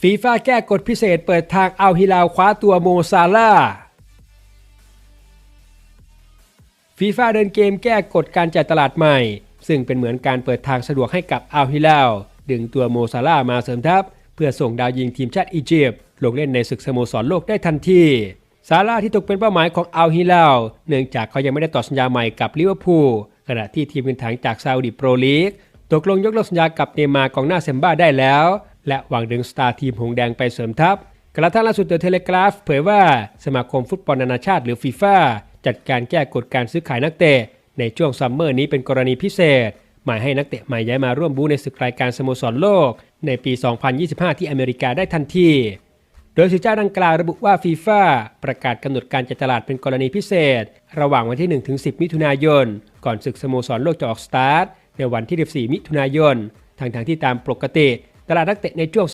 ฟีฟ่าแก้กฎพิเศษเปิดทางเอาฮิลาลคว้าตัวโมซาลาฟีฟ่าเดินเกมแก้กฎการจ่ายตลาดใหม่ ซึ่งเป็นเหมือนการเปิดทางสะดวกให้กับอัลฮิลาลดึงตัวโมซาลามาเสริมทัพ เพื่อส่งดาวยิงทีมชาติอียิปต์ลงเล่นในศึกสโมสรโลกได้ทันทีซาร่าที่ตกเป็นเป้าหมายของอัลฮิลาลเนื่องจากเขายังไม่ได้ต่อสัญญาใหม่กับลิเวอร์พูลขณะที่ทีมเงินถังจากซาอุดิโปรลีกตกลงยกเลิกสัญญากับเนมาร์กองหน้าเซมบ้าได้แล้ว และหวังดึงสตาร์ทีมหงแดงไปเสริมทัพ กระทั่งล่าสุดเดอะเทเลกราฟเผยว่าสมาคมฟุตบอลนานาชาติหรือฟีฟ่าจัดการแก้กฎการซื้อขายนักเตะ ในช่วงซัมเมอร์นี้เป็นกรณีพิเศษ หมายให้นักเตะใหม่ย้ายมาร่วมบูในศึกรายการสโมสรโลก ในปี 2025 ที่อเมริกาได้ทันทีโดยสื่อเจ้าดังกล่าวระบุว่าฟีฟ่าประกาศกำหนดการจัดตลาดเป็นกรณีพิเศษ ระหว่างวันที่ 1-10 มิถุนายน ก่อนศึกสโมสรโลกจะออกสตาร์ท ในวันที่ 14 มิถุนายนทางทางๆที่ตามปกติ ตลาดนักเตะในช่วง